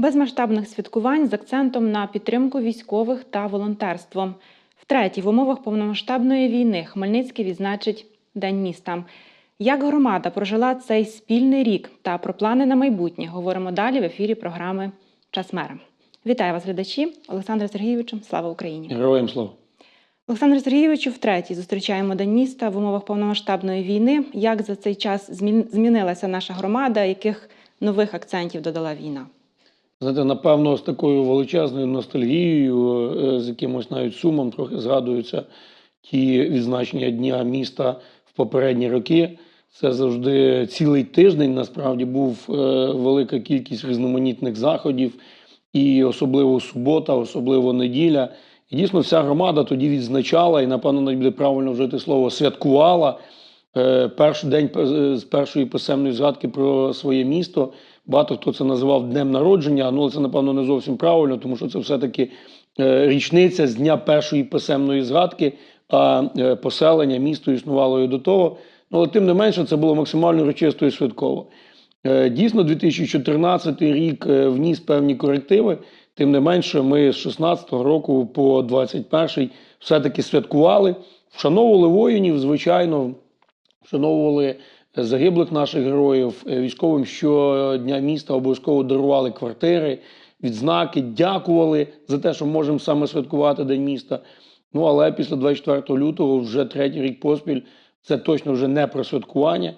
Без масштабних святкувань з акцентом на підтримку військових та волонтерство. Втретє, в умовах повномасштабної війни Хмельницький відзначить День міста. Як громада прожила цей спільний рік та про плани на майбутнє говоримо далі в ефірі програми Час мера. Вітаю вас, глядачі, Олександре Сергійовичу. Слава Україні! Героям слава. Олександр Сергійовичу, втретє зустрічаємо День міста в умовах повномасштабної війни. Як за цей час змінилася наша громада? Яких нових акцентів додала війна? Знаєте, напевно, з такою величезною ностальгією, е, з якимось навіть сумом трохи згадуються ті відзначення дня міста в попередні роки. Це завжди цілий тиждень. Насправді був е, велика кількість різноманітних заходів, і особливо субота, особливо неділя. І дійсно вся громада тоді відзначала, і напевно навіть буде правильно вжити слово святкувала. Е, Перший день з першої писемної згадки про своє місто. Багато хто це називав днем народження, ну але це напевно не зовсім правильно, тому що це все-таки е, річниця з дня першої писемної згадки, а е, поселення місто існувало і до того. Ну, але тим не менше, це було максимально урочисто і святково. Е, Дійсно, 2014 рік вніс певні корективи. Тим не менше, ми з 16 року по 21-й все-таки святкували, вшановували воїнів, звичайно, вшановували загиблих наших героїв. Е, Військовим щодня міста обов'язково дарували квартири, відзнаки, дякували за те, що можемо саме святкувати День міста. Ну але після 24 лютого, вже третій рік поспіль, це точно вже не про святкування.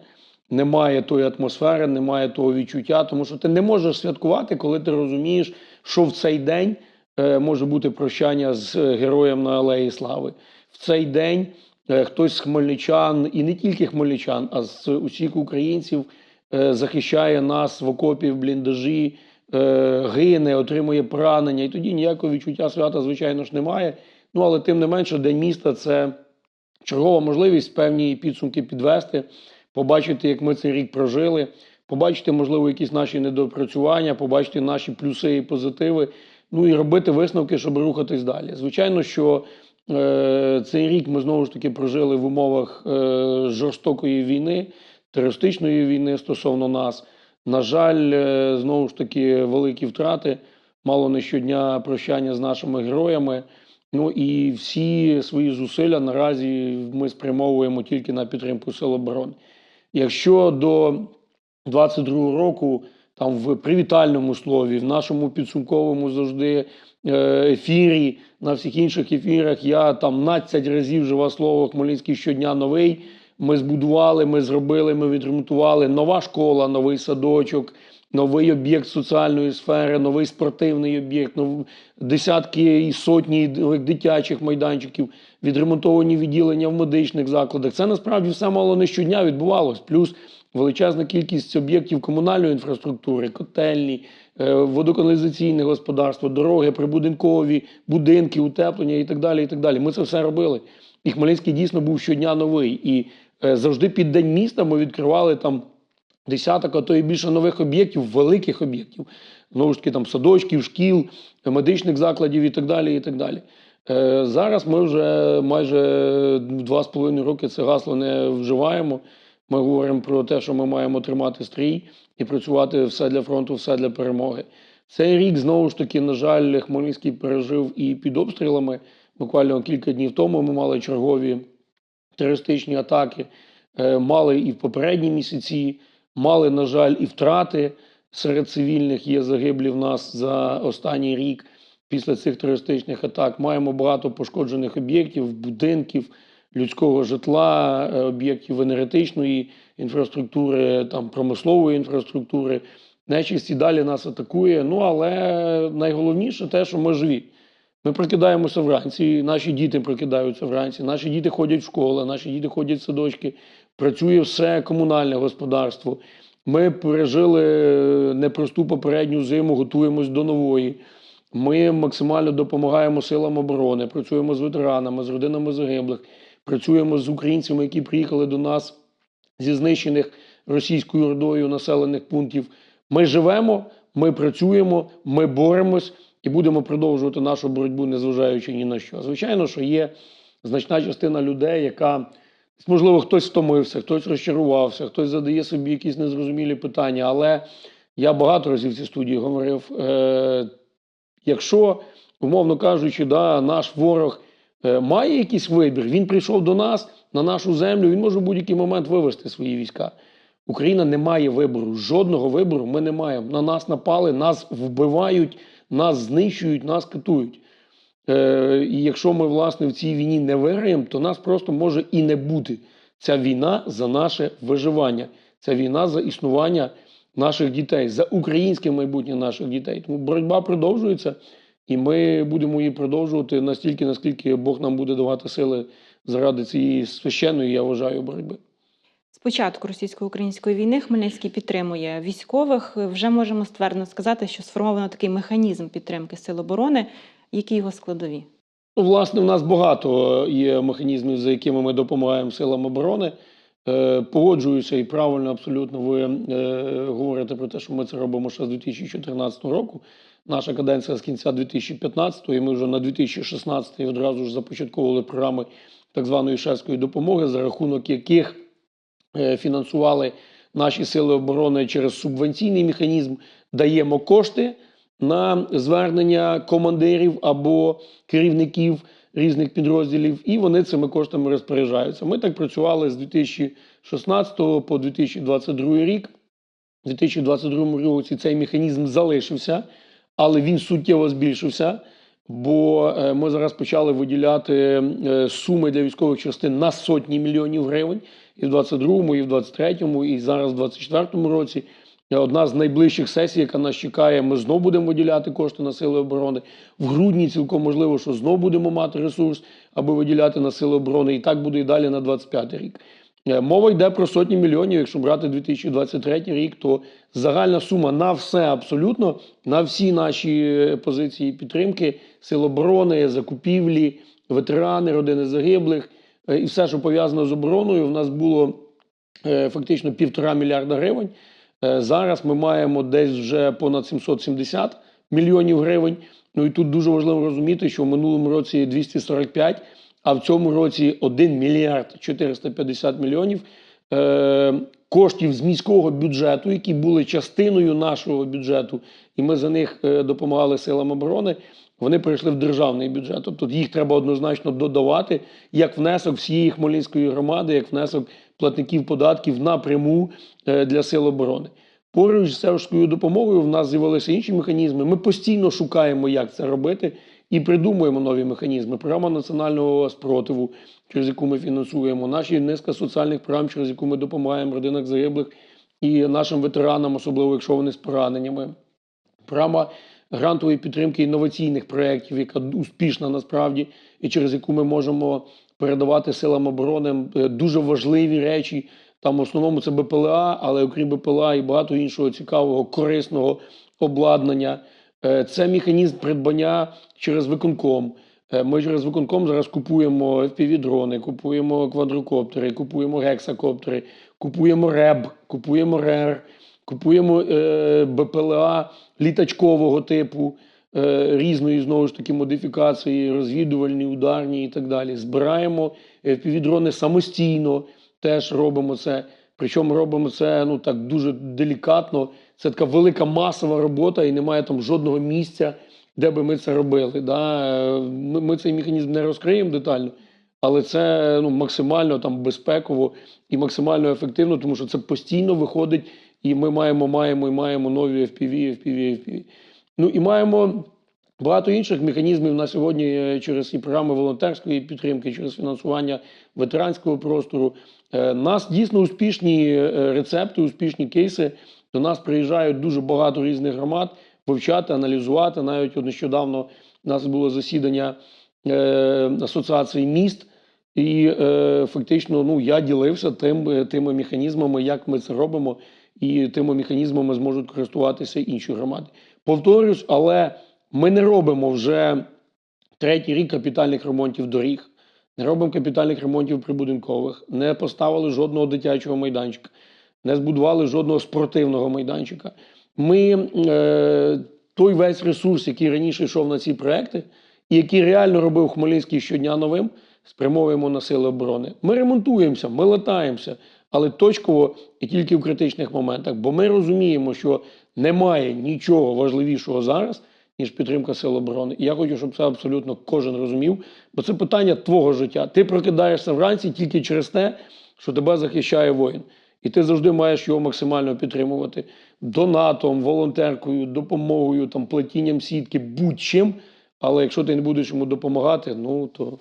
Немає тої атмосфери, немає того відчуття, тому що ти не можеш святкувати, коли ти розумієш, що в цей день е, може бути прощання з е, героєм на Алеї Слави. В цей день хтось з хмельничан, і не тільки хмельничан, а з усіх українців е, захищає нас в окопі, в бліндажі, е, гине, отримує поранення. І тоді ніякого відчуття свята, звичайно ж, немає. Ну але тим не менше, День міста це чергова можливість певні підсумки підвести, побачити, як ми цей рік прожили, побачити, можливо, якісь наші недопрацювання, побачити наші плюси і позитиви. Ну і робити висновки, щоб рухатись далі. Звичайно, що е, цей рік ми знову ж таки прожили в умовах е, жорстокої війни, терористичної війни стосовно нас. На жаль, е, знову ж таки, великі втрати. Мало не щодня прощання з нашими героями. Ну і всі свої зусилля наразі ми спрямовуємо тільки на підтримку Сил оборони. Якщо до 22-го року, там в привітальному слові, в нашому підсумковому завжди е, ефірі, на всіх інших ефірах, я там 12 разів жива слово Хмельницький щодня новий. Ми збудували, ми зробили, ми відремонтували нова школа, новий садочок, новий об'єкт соціальної сфери, новий спортивний об'єкт, нов... десятки і сотні дитячих майданчиків, відремонтовані відділення в медичних закладах. Це насправді все мало не щодня відбувалось. Плюс величезна кількість об'єктів комунальної інфраструктури, котельні, е, водоканалізаційне господарство, дороги, прибудинкові, будинки, утеплення і так далі. І так далі. Ми це все робили. І Хмельницький дійсно був щодня новий. І е, завжди під день міста ми відкривали там десяток, а то і більше нових об'єктів, великих об'єктів. Знову ж таки, там садочків, шкіл, медичних закладів і так далі. І так далі. Е, зараз ми вже майже два з половиною роки це гасло не вживаємо. Ми говоримо про те, що ми маємо тримати стрій і працювати все для фронту, все для перемоги. Цей рік знову ж таки, на жаль, Хмельницький пережив і під обстрілами. Буквально кілька днів тому ми мали чергові терористичні атаки, е, мали і в попередні місяці, мали, на жаль, і втрати серед цивільних. Є загиблі в нас за останній рік після цих терористичних атак. Маємо багато пошкоджених об'єктів, будинків, людського житла, е, об'єктів енергетичної інфраструктури, там промислової інфраструктури. Нечисть і далі нас атакує. Ну але найголовніше те, що ми живі. Ми прокидаємося вранці, наші діти прокидаються вранці, наші діти ходять в школи, наші діти ходять в садочки, працює все комунальне господарство. Ми пережили непросту попередню зиму, готуємось до нової. Ми максимально допомагаємо силам оборони, працюємо з ветеранами, з родинами загиблих, працюємо з українцями, які приїхали до нас зі знищених російською ордою населених пунктів. Ми живемо, ми працюємо, ми боремось і будемо продовжувати нашу боротьбу, незважаючи ні на що. Звичайно, що є значна частина людей, яка можливо хтось втомився, хтось розчарувався, хтось задає собі якісь незрозумілі питання, але Я багато разів в цій студії говорив. Е, якщо, умовно кажучи, да, наш ворог має якийсь вибір, він прийшов до нас на нашу землю, він може в будь-який момент вивести свої війська. Україна не має вибору, жодного вибору ми не маємо. На нас напали, нас вбивають, нас знищують, нас катують. Е, і якщо ми, власне, в цій війні не виграємо, то нас просто може і не бути. Ця війна за наше виживання, ця війна за існування наших дітей, за українське майбутнє наших дітей. Тому боротьба продовжується, і ми будемо її продовжувати настільки, наскільки Бог нам буде давати сили заради цієї священної, я вважаю, боротьби. З початку російсько-української війни Хмельницький підтримує військових. Вже можемо ствердно сказати, що сформовано такий механізм підтримки сил оборони. Які його складові? Ну, власне, в нас багато є механізмів, за якими ми допомагаємо силам оборони. Е, Погоджуюся і правильно абсолютно ви е, говорите про те, що ми це робимо ще з 2014 року. Наша каденція з кінця 2015 і ми вже на 2016 одразу ж започатковували програми так званої шефської допомоги, за рахунок яких е, фінансували наші сили оборони через субвенційний механізм, даємо кошти на звернення командирів або керівників різних підрозділів, і вони цими коштами розпоряджаються. Ми так працювали з 2016 по 2022 рік. У 2022 році цей механізм залишився, але він суттєво збільшився. Бо е, ми зараз почали виділяти е, суми для військових частин на сотні мільйонів гривень і в 22-му, і в 23-му, і зараз в 24-му році. Е, Одна з найближчих сесій, яка нас чекає, ми знову будемо виділяти кошти на сили оборони. В грудні цілком можливо, що знову будемо мати ресурс, аби виділяти на сили оборони. І так буде і далі на 25 рік. Е, Мова йде про сотні мільйонів. Якщо брати 2023 рік, то загальна сума на все абсолютно, на всі наші е, позиції підтримки, сил оборони, закупівлі, ветерани, родини загиблих е, і все, що пов'язано з обороною, в нас було фактично півтора мільярда гривень. Зараз ми маємо десь вже понад 770 мільйонів гривень. Ну і тут дуже важливо розуміти, що в минулому році 245, а в цьому році 1 мільярд 450 мільйонів е, коштів з міського бюджету, які були частиною нашого бюджету, і ми за них е, допомагали силам оборони. Вони перейшли в державний бюджет. Тобто їх треба однозначно додавати як внесок всієї Хмельницької громади, як внесок платників податків напряму е, для сил оборони. Поруч з селською допомогою в нас з'явилися інші механізми. Ми постійно шукаємо, як це робити, і придумуємо нові механізми. Програма національного спротиву, через яку ми фінансуємо, наші низка соціальних програм, через яку ми допомагаємо родинах загиблих і нашим ветеранам, особливо якщо вони з пораненнями. Програма грантової підтримки інноваційних проєктів, яка успішна насправді, і через яку ми можемо передавати силам оборони е, дуже важливі речі. Там в основному це БПЛА, але окрім БПЛА і багато іншого цікавого, корисного обладнання. Е, Це механізм придбання через виконком. Е, Ми через виконком зараз купуємо FPV-дрони, купуємо квадрокоптери, купуємо гексакоптери, купуємо РЕБ, купуємо РЕР, купуємо е, БПЛА літачкового типу, різної знову ж таки модифікації, розвідувальні, ударні і так далі. Збираємо FPV-дрони самостійно, теж робимо це. Причому робимо це ну так дуже делікатно. Це така велика масова робота, і немає там жодного місця, де би ми це робили. Да? Ми, ми цей механізм не розкриємо детально, але це ну, максимально там безпеково і максимально ефективно, тому що це постійно виходить, і ми маємо, маємо і маємо нові FPV, FPV, FPV. Ну і маємо багато інших механізмів на сьогодні е, через і програми волонтерської підтримки, через фінансування ветеранського простору. Е, Нас дійсно успішні е, рецепти, успішні кейси. До нас приїжджають дуже багато різних громад вивчати, аналізувати. Навіть от нещодавно у нас було засідання е, асоціації міст, і е, фактично ну, я ділився тим, е, тими механізмами, як ми це робимо, і тими механізмами зможуть користуватися інші громади. Повторюсь, але ми не робимо вже третій рік капітальних ремонтів доріг, не робимо капітальних ремонтів прибудинкових, не поставили жодного дитячого майданчика, не збудували жодного спортивного майданчика. Ми е, той весь ресурс, який раніше йшов на ці проекти, і який реально робив Хмельницький щодня новим, спрямовуємо на сили оборони. Ми ремонтуємося, ми латаємося, але точково і тільки в критичних моментах. Бо ми розуміємо, що немає нічого важливішого зараз, ніж підтримка сил оборони. І я хочу, щоб це абсолютно кожен розумів, бо це питання твого життя. Ти прокидаєшся вранці тільки через те, що тебе захищає воїн. І ти завжди маєш його максимально підтримувати донатом, волонтеркою, допомогою, там, плетінням сітки, будь-чим. Але якщо ти не будеш йому допомагати, ну то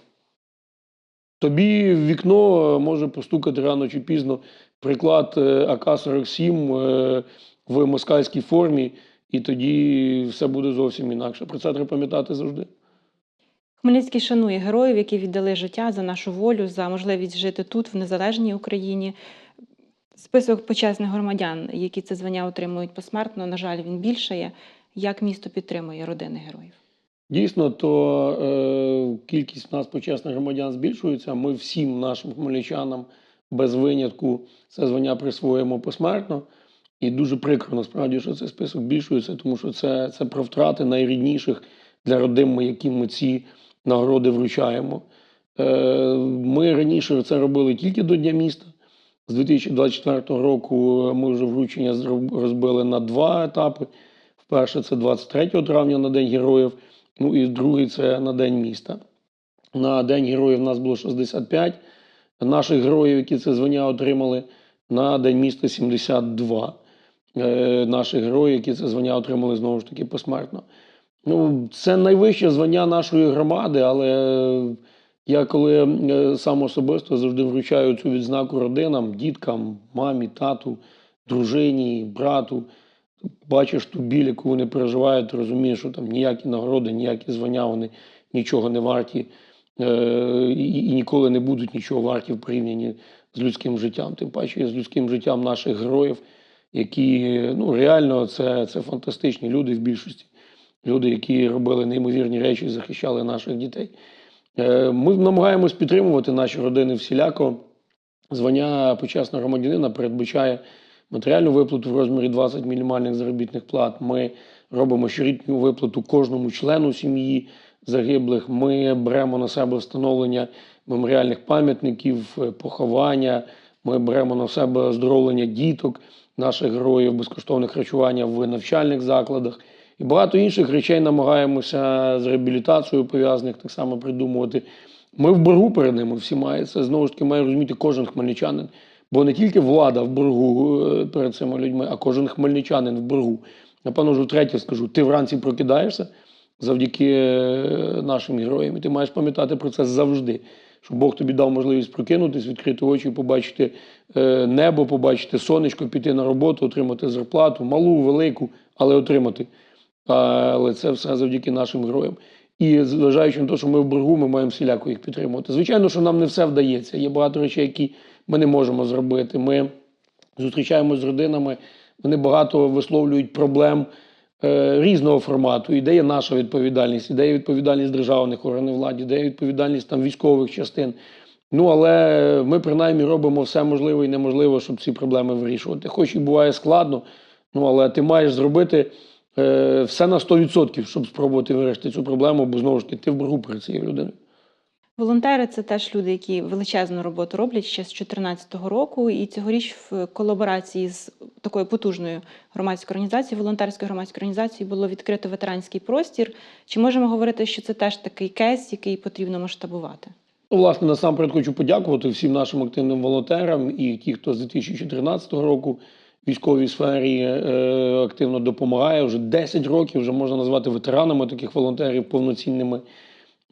тобі в вікно може постукати рано чи пізно приклад е, АК-47 е, в москальській формі, і тоді все буде зовсім інакше. Про це треба пам'ятати завжди. Хмельницький шанує героїв, які віддали життя за нашу волю, за можливість жити тут, в незалежній Україні. Список почесних громадян, які це звання отримують посмертно, на жаль, він більшає. Як місто підтримує родини героїв? Дійсно, то е, кількість в нас почесних громадян збільшується. Ми всім нашим хмельничанам без винятку це звання присвоїмо посмертно. І дуже прикро насправді, що цей список збільшується, тому що це, це про втрати найрідніших для родин, яким ми ці нагороди вручаємо. Е, ми раніше це робили тільки до Дня міста. З 2024 року ми вже вручення розбили на два етапи. Вперше це 23 травня на День Героїв, ну і другий це на День міста. На День Героїв в нас було 65 наших героїв, які це звання отримали. На День міста 72 е, наших героїв, які це звання отримали знову ж таки посмертно. Ну, це найвище звання нашої громади, але я коли е, сам особисто завжди вручаю цю відзнаку родинам, діткам, мамі, тату, дружині, брату. Бачиш ту біль, яку вони переживають, ти розумієш, що там ніякі нагороди, ніякі звання вони нічого не варті е, і, ніколи не будуть нічого варті в порівнянні з людським життям. Тим паче з людським життям наших героїв, які ну, реально це, це фантастичні люди в більшості. Люди, які робили неймовірні речі захищали наших дітей. Е, Ми намагаємось підтримувати наші родини всіляко. Звання почесного громадянина передбачає матеріальну виплату в розмірі 20 мінімальних заробітних плат. Ми робимо щорічну виплату кожному члену сім'ї загиблих. Ми беремо на себе встановлення меморіальних пам'ятників, е, поховання. Ми беремо на себе оздоровлення діток, наших героїв, безкоштовне харчування в навчальних закладах. І багато інших речей намагаємося з реабілітацією пов'язаних так само придумувати. Ми в боргу перед ними всі має це знову ж таки має розуміти кожен хмельничанин. Бо не тільки влада в боргу е, перед цими людьми, а кожен хмельничанин в боргу. Напевно, вже втретє скажу: ти вранці прокидаєшся завдяки е, нашим героям. І ти маєш пам'ятати про це завжди. Щоб Бог тобі дав можливість прокинутись, відкрити очі, побачити е, небо, побачити сонечко, піти на роботу, отримати зарплату, малу, велику, але отримати. Але це все завдяки нашим героям. І зважаючи на те, що ми в боргу, ми маємо всіляко їх підтримувати. Звичайно, що нам не все вдається. Є багато речей, які ми не можемо зробити. Ми зустрічаємося з родинами, вони багато висловлюють проблем е, різного формату. І де є наша відповідальність, і де є відповідальність державних органів влади, де відповідальність там військових частин. Ну, але ми принаймні робимо все можливе і неможливе, щоб ці проблеми вирішувати. Хоч і буває складно, ну але ти маєш зробити е, все на 100%, щоб спробувати вирішити цю проблему, бо знову ж таки ти в боргу перед цією людиною. Волонтери це теж люди, які величезну роботу роблять ще з 2014 року. І цьогоріч в колаборації з такою потужною громадською організацією, волонтерською громадською організацією, було відкрито ветеранський простір. Чи можемо говорити, що це теж такий кейс, який потрібно масштабувати? Ну, власне, насамперед хочу подякувати всім нашим активним волонтерам і ті, хто з 2014 року військовій сфері е, активно допомагає. Вже 10 років вже можна назвати ветеранами таких волонтерів повноцінними.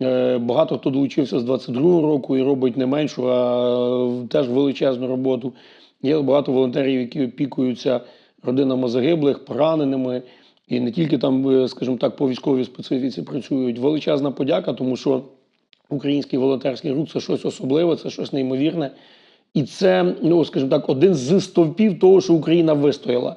Е, багато хто долучився з 22-го року і робить не меншу, а е, теж величезну роботу. Є багато волонтерів, які опікуються родинами загиблих, пораненими. І не тільки там, е, скажімо так, по військовій специфіці працюють. Величезна подяка, тому що український волонтерський рух це щось особливе, це щось неймовірне. І це, ну скажімо так, один з стовпів того, що Україна вистояла.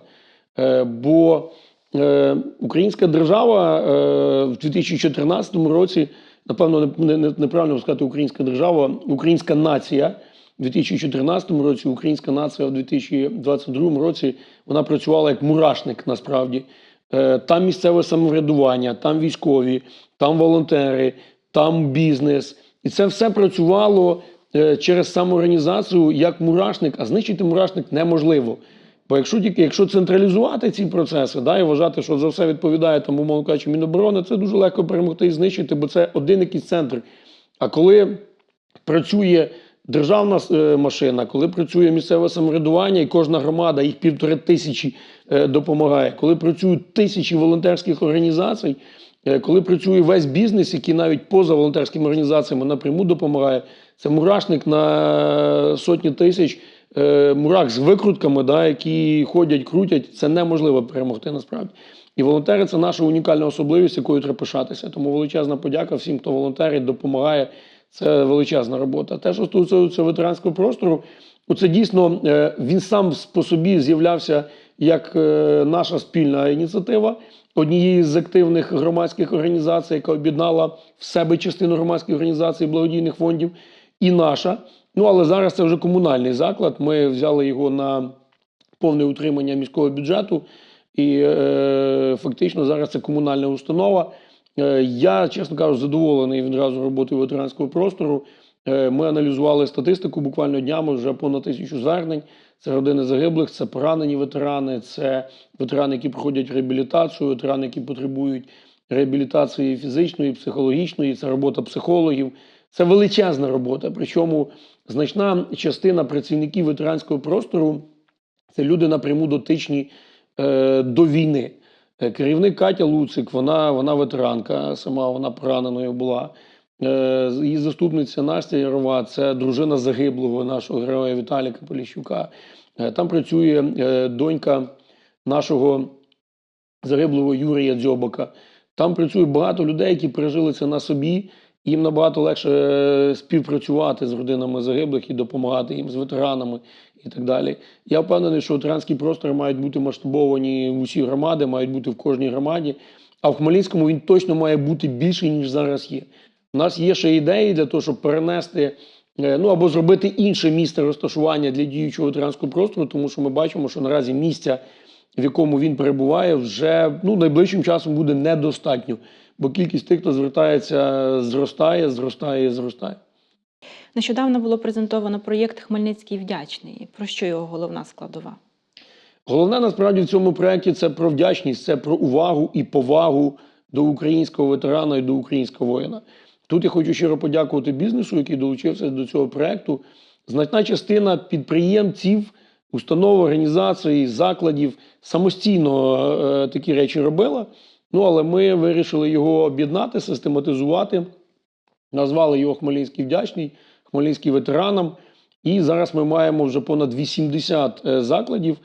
Е, бо е, українська держава е, в 2014 році, напевно, не, не, неправильно сказати українська держава, українська нація. У 2014 році українська нація в 2022 році вона працювала як мурашник насправді. Е, Там місцеве самоврядування, там військові, там волонтери, там бізнес. І це все працювало через самоорганізацію як мурашник, а знищити мурашник неможливо. Бо якщо тільки якщо централізувати ці процеси, да, і вважати, що за все відповідає там, умовно кажучи, Міноборони, це дуже легко перемогти і знищити, бо це один якийсь центр. А коли працює державна е, машина, коли працює місцеве самоврядування, і кожна громада, їх півтори тисячі е, допомагає, коли працюють тисячі волонтерських організацій, е, коли працює весь бізнес, який навіть поза волонтерськими організаціями напряму допомагає, це мурашник на сотні тисяч. е, Мурах з викрутками, да, які ходять, крутять, це неможливо перемогти насправді. І волонтери це наша унікальна особливість, якою треба пишатися. Тому величезна подяка всім, хто волонтерить, допомагає. Це величезна робота. Те, що стосується ветеранського простору, ну, це дійсно е, він сам по собі з'являвся як е, наша спільна ініціатива однієї з активних громадських організацій, яка об'єднала в себе частину громадських організацій благодійних фондів, і наша. Ну але зараз це вже комунальний заклад. Ми взяли його на повне утримання міського бюджету, і е, фактично зараз це комунальна установа. Е, я, чесно кажучи, задоволений відразу роботою ветеранського простору. Е, Ми аналізували статистику буквально днями вже понад тисячу звернень. Це родини загиблих, це поранені ветерани, це ветерани, які проходять реабілітацію, ветерани, які потребують реабілітації фізичної, психологічної, це робота психологів. Це величезна робота. Причому значна частина працівників ветеранського простору це люди напряму дотичні е, до війни. Е, Керівник Катя Луцик, вона, вона ветеранка, сама вона пораненою була. Е, Її заступниця Настя Ярова, це дружина загиблого нашого героя Віталіка Поліщука. Е, Там працює е, донька нашого загиблого Юрія Дзьобака. Там працює багато людей, які пережили це на собі. Їм набагато легше е, співпрацювати з родинами загиблих і допомагати їм з ветеранами і так далі. Я впевнений, що ветеранські простори мають бути масштабовані в усі громади, мають бути в кожній громаді. А в Хмельницькому він точно має бути більший, ніж зараз є. У нас є ще ідеї для того, щоб перенести е, ну або зробити інше місце розташування для діючого ветеранського простору, тому що ми бачимо, що наразі місця, в якому він перебуває, вже ну, найближчим часом буде недостатньо, бо кількість тих, хто звертається, зростає, зростає, зростає. Нещодавно було презентовано проєкт Хмельницький вдячний. Про що його головна складова? Головне насправді в цьому проєкті це про вдячність, це про увагу і повагу до українського ветерана і до українського воїна. Тут я хочу щиро подякувати бізнесу, який долучився до цього проєкту. Значна частина підприємців, установ, організацій, закладів самостійно е, такі речі робила. Ну але ми вирішили його об'єднати, систематизувати, назвали його Хмельницький вдячний, Хмельницький ветеранам. І зараз ми маємо вже понад 80 е, закладів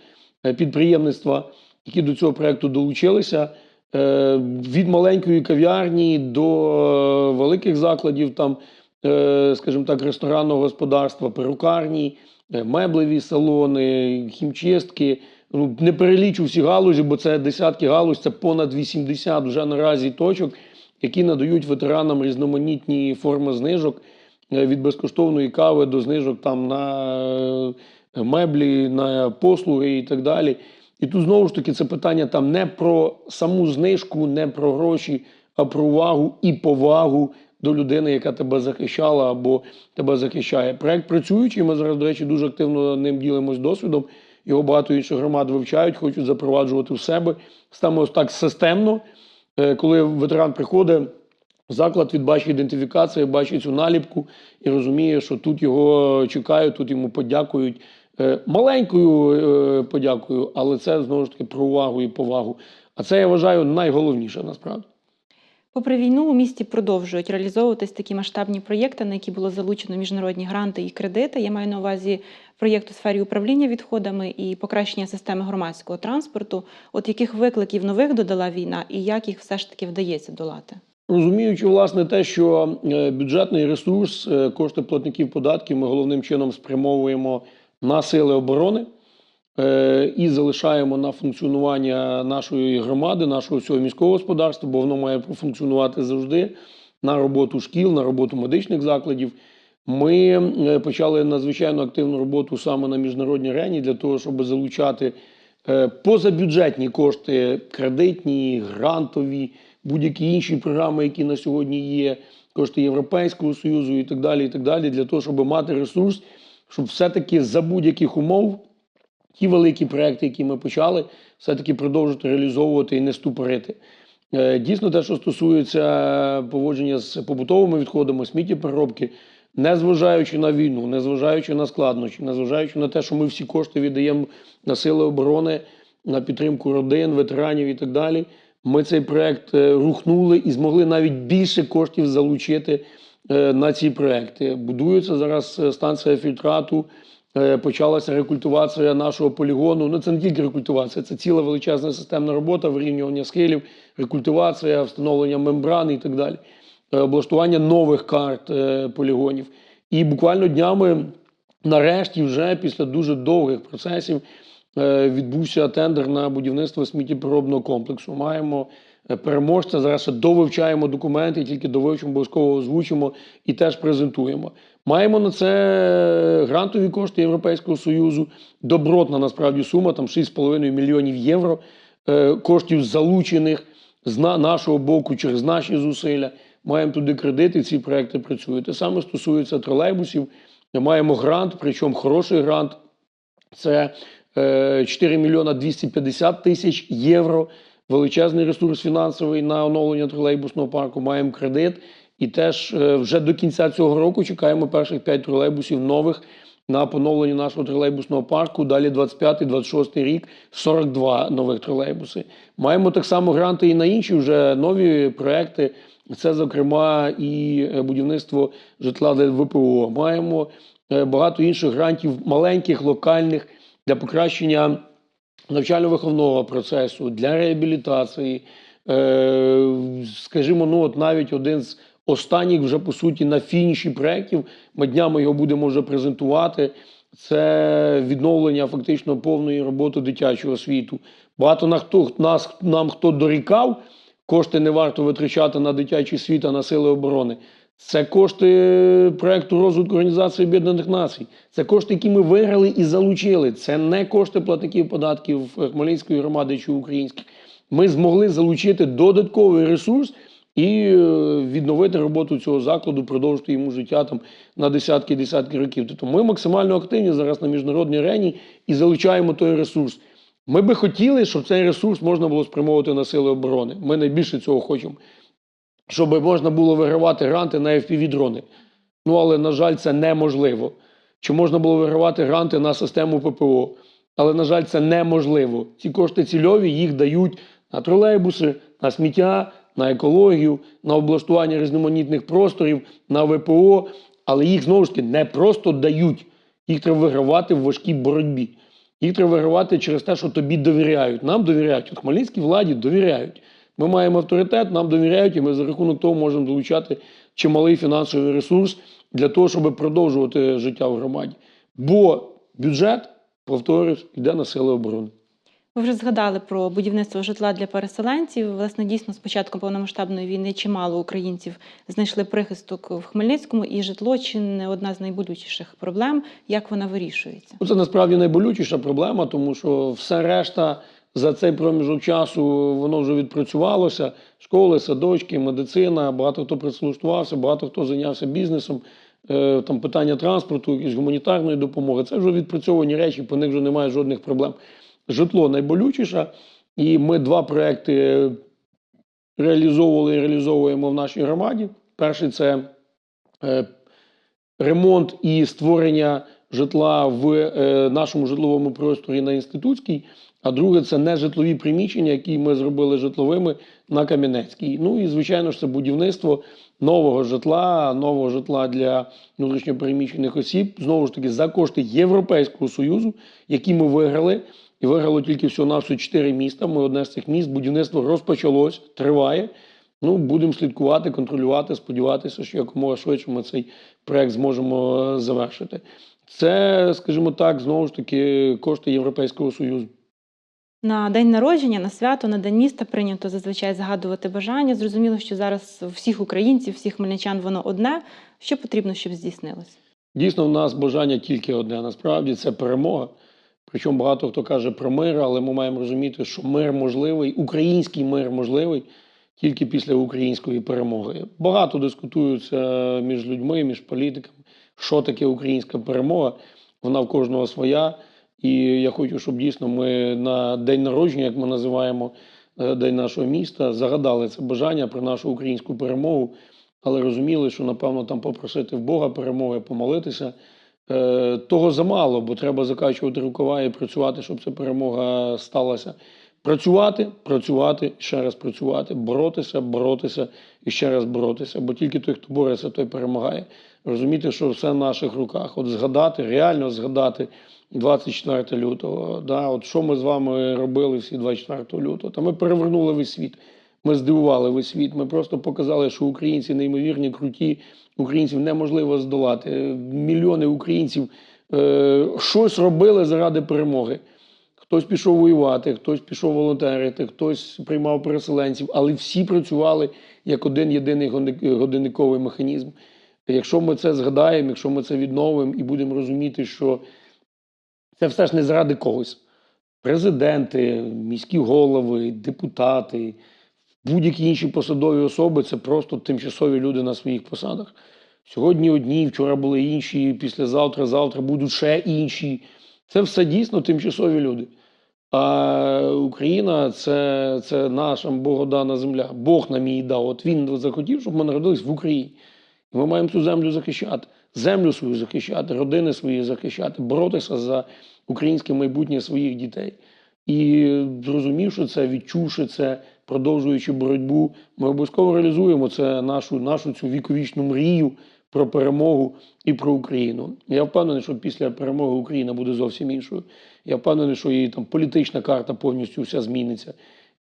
е, підприємництва, які до цього проєкту долучилися. Е, Від маленької кав'ярні до великих закладів, там, скажімо так, ресторанного господарства, перукарні, меблеві салони, хімчистки. Ну, не перелічу всі галузі, бо це десятки галузь, це понад 80 вже наразі точок, які надають ветеранам різноманітні форми знижок е, від безкоштовної кави до знижок там на е, меблі, на послуги і так далі. І тут знову ж таки це питання там не про саму знижку, не про гроші, а про увагу і повагу до людини, яка тебе захищала або тебе захищає. Проект працюючий. Ми зараз, до речі, дуже активно ним ділимось досвідом. Його багато інших громад вивчають, хочуть запроваджувати в себе. Саме так системно, Е, коли ветеран приходить. в Заклад він бачить ідентифікацію, бачить цю наліпку і розуміє, що тут його чекають, тут йому подякують. Е, Маленькою е, подякою, але це знову ж таки про увагу і повагу. А це я вважаю найголовніше насправді. Попри війну, у місті продовжують реалізовуватись такі масштабні проєкти, на які було залучено міжнародні гранти і кредити. Я маю на увазі проєкт у сфері управління відходами і покращення системи громадського транспорту. От яких викликів нових додала війна, і як їх все ж таки вдається долати? Розуміючи, власне, те, що е, бюджетний ресурс, е, кошти платників податків ми головним чином спрямовуємо на сили оборони і залишаємо на функціонування нашої громади, нашого всього міського господарства, бо воно має профункціонувати завжди на роботу шкіл, на роботу медичних закладів. Ми е, почали надзвичайно активну роботу саме на міжнародній арені для того, щоб залучати е, позабюджетні кошти, кредитні, грантові, будь-які інші програми, які на сьогодні є, кошти Європейського Союзу і так далі, і так далі, для того, щоб мати ресурс, щоб все-таки за будь-яких умов ті великі проекти, які ми почали, все-таки продовжити реалізовувати і не ступорити. Е, Дійсно, те, що стосується поводження з побутовими відходами, сміттєпереробки, незважаючи на війну, незважаючи на складнощі, незважаючи на те, що ми всі кошти віддаємо на сили оборони, на підтримку родин, ветеранів і так далі. Ми цей проект е, рухнули і змогли навіть більше коштів залучити е, на ці проекти. Будується зараз станція фільтрату. Е, Почалася рекультивація нашого полігону. Ну це не тільки рекультивація, це ціла величезна системна робота, вирівнювання схилів, рекультивація, встановлення мембран і так далі, Е, облаштування нових карт е, полігонів. І буквально днями, нарешті, вже після дуже довгих процесів, відбувся тендер на будівництво сміттєпереробного комплексу. Маємо переможця. Зараз довивчаємо документи, тільки довивчимо, обов'язково озвучимо і теж презентуємо. Маємо на це грантові кошти Європейського Союзу. Добротна насправді сума, там 6,5 мільйонів євро е, коштів залучених з нашого боку через наші зусилля. Маємо туди кредити, ці проекти працюють. Те саме стосується тролейбусів. Маємо грант, причому хороший грант. Це е, 4 мільйона 250 тисяч євро. Величезний ресурс фінансовий на оновлення тролейбусного парку. Маємо кредит. І теж е, вже до кінця цього року чекаємо перших 5 тролейбусів нових на поновлення нашого тролейбусного парку. Далі 25-26 рік 42 нових тролейбуси. Маємо так само гранти і на інші вже нові проекти. Це, зокрема, і е, будівництво житла для ВПО. Маємо е, багато інших грантів, маленьких, локальних для покращення навчально-виховного процесу, для реабілітації. Скажімо, ну от навіть один з останніх, вже по суті, на фініші проєктів. Ми днями його будемо вже презентувати. Це відновлення фактично повної роботи дитячого світу. Багато на хто нас нам хто дорікав, кошти не варто витрачати на дитячий світ, а на сили оборони. Це кошти проекту розвитку Організації Об'єднаних Націй. Це кошти, які ми виграли і залучили. Це не кошти платників податків Хмельницької громади чи українських. Ми змогли залучити додатковий ресурс і е, відновити роботу цього закладу, продовжити йому життя там на десятки десятки років. Тобто ми максимально активні зараз на міжнародній арені і залучаємо той ресурс. Ми би хотіли, щоб цей ресурс можна було спрямовувати на сили оборони. Ми найбільше цього хочемо. Щоб можна було вигравати гранти на FPV-дрони. Ну, але, на жаль, це неможливо. Чи можна було вигравати гранти на систему ППО? Але, на жаль, це неможливо. Ці кошти цільові їх дають на тролейбуси, на сміття, на екологію, на облаштування різноманітних просторів, на ВПО. Але їх знову ж таки не просто дають. Їх треба вигравати в важкій боротьбі. Їх треба вигравати через те, що тобі довіряють. Нам довіряють. От Хмельницькій владі довіряють. Ми маємо авторитет, нам довіряють, і ми за рахунок того можемо долучати чималий фінансовий ресурс для того, щоб продовжувати життя в громаді. Бо бюджет, повторюсь, йде на сили оборони. Ви вже згадали про будівництво житла для переселенців. Власне, дійсно, з початку повномасштабної війни чимало українців знайшли прихисток в Хмельницькому, і житло чи не одна з найболючіших проблем. Як вона вирішується? Ну, Це насправді найболючіша проблема, тому що все решта за цей проміжок часу воно вже відпрацювалося. Школи, садочки, медицина, багато хто працевлаштувався, багато хто зайнявся бізнесом. Е, Там питання транспорту, якісь гуманітарної допомоги. Це вже відпрацьовані речі, по них вже немає жодних проблем. Житло найболючіше, і ми два проекти реалізовували і реалізовуємо в нашій громаді. Перший це е, ремонт і створення житла в е, нашому житловому просторі на інститутській. А друге це нежитлові приміщення, які ми зробили житловими на Кам'янецькій. Ну і звичайно ж це будівництво нового житла, нового житла для внутрішньопереміщених осіб, знову ж таки, за кошти Європейського Союзу, які ми виграли. І виграло тільки всього навсього чотири міста. Ми одне з цих міст. Будівництво розпочалось, триває. Ну, будемо слідкувати, контролювати, сподіватися, що якомога швидше ми цей проект зможемо е, завершити. Це, скажімо так, знову ж таки кошти Європейського Союзу. На день народження, на свято, на день міста прийнято зазвичай згадувати бажання. Зрозуміло, що зараз у всіх українців, всіх хмельничан воно одне. Що потрібно, щоб здійснилося? Дійсно, в нас бажання тільки одне. Насправді це перемога. Причому багато хто каже про мир, але ми маємо розуміти, що мир можливий, український мир можливий тільки після української перемоги. Багато дискутуються між людьми, між політиками, що таке українська перемога. Вона в кожного своя. І я хочу, щоб дійсно ми на день народження, як ми називаємо е, день нашого міста, загадали це бажання про нашу українську перемогу, але розуміли, що напевно там попросити в Бога перемоги, помолитися. Е, Того замало, бо треба закачувати рукава і працювати, щоб ця перемога сталася. Працювати, працювати, ще раз працювати, боротися, боротися і ще раз боротися. Бо тільки той, хто бореться, той перемагає. Розуміти, що все в наших руках. От згадати, реально згадати 24 лютого. Да, от що ми з вами робили всі 24 лютого? Та ми перевернули весь світ. Ми здивували весь світ. Ми просто показали, що українці неймовірні, круті, українців неможливо здолати. Мільйони українців е, щось робили заради перемоги. Хтось пішов воювати, хтось пішов волонтерити, хтось приймав переселенців, але всі працювали як один єдиний годинниковий механізм. Якщо ми це згадаємо, якщо ми це відновимо і будемо розуміти, що це все ж не заради когось. Президенти, міські голови, депутати, будь-які інші посадові особи це просто тимчасові люди на своїх посадах. Сьогодні одні, вчора були інші, післязавтра, завтра будуть ще інші. Це все дійсно тимчасові люди. А Україна це, це наша Богодана земля. Бог нам її дав. От він захотів, щоб ми народились в Україні. І ми маємо цю землю захищати, землю свою захищати, родини свої захищати, боротися за українське майбутнє своїх дітей. І зрозумівши це, відчувши це, продовжуючи боротьбу, ми обов'язково реалізуємо це нашу, нашу цю віковічну мрію про перемогу і про Україну. Я впевнений, що після перемоги Україна буде зовсім іншою. Я впевнений, що її там політична карта повністю вся зміниться.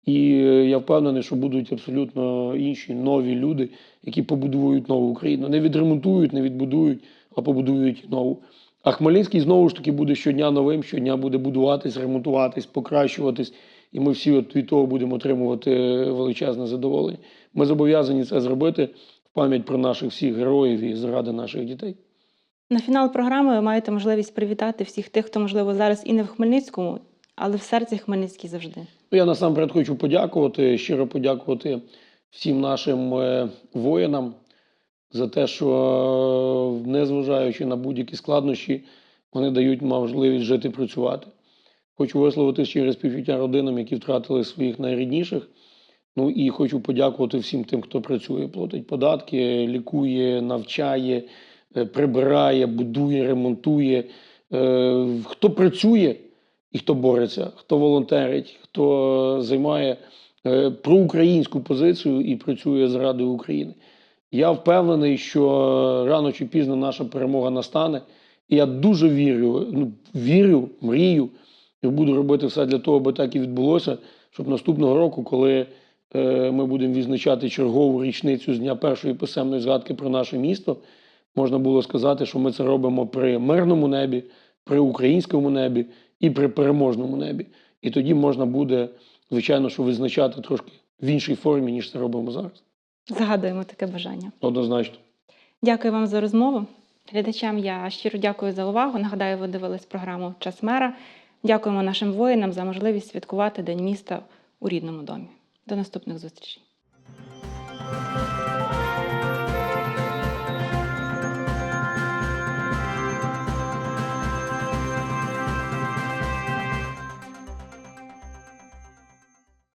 І е, я впевнений, що будуть абсолютно інші нові люди, які побудують нову Україну. Не відремонтують, не відбудують, а побудують нову. А Хмельницький знову ж таки буде щодня новим, щодня буде будуватись, ремонтуватись, покращуватись. І ми всі от від того будемо отримувати величезне задоволення. Ми зобов'язані це зробити в пам'ять про наших всіх героїв і заради наших дітей. На фінал програми ви маєте можливість привітати всіх тих, хто, можливо, зараз і не в Хмельницькому, але в серці Хмельницький завжди. Ну, Я насамперед хочу подякувати, щиро подякувати всім нашим е, воїнам за те, що, е, незважаючи на будь-які складнощі, вони дають можливість жити і працювати. Хочу висловити щире співчуття родинам, які втратили своїх найрідніших. Ну і хочу подякувати всім тим, хто працює, платить податки, лікує, навчає, е, прибирає, будує, ремонтує. Е, Хто працює і хто бореться, хто волонтерить, хто займає проукраїнську позицію і працює заради України. Я впевнений, що рано чи пізно наша перемога настане. І я дуже вірю, ну, вірю, мрію, і буду робити все для того, аби так і відбулося, щоб наступного року, коли е, ми будемо відзначати чергову річницю з дня першої писемної згадки про наше місто, можна було сказати, що ми це робимо при мирному небі, при українському небі і при переможному небі. І тоді можна буде, звичайно, що визначати трошки в іншій формі, ніж це робимо зараз. Загадуємо таке бажання. Однозначно. Дякую вам за розмову. Глядачам я щиро дякую за увагу. Нагадаю, ви дивились програму Час мера. Дякуємо нашим воїнам за можливість святкувати День міста у рідному домі. До наступних зустрічей.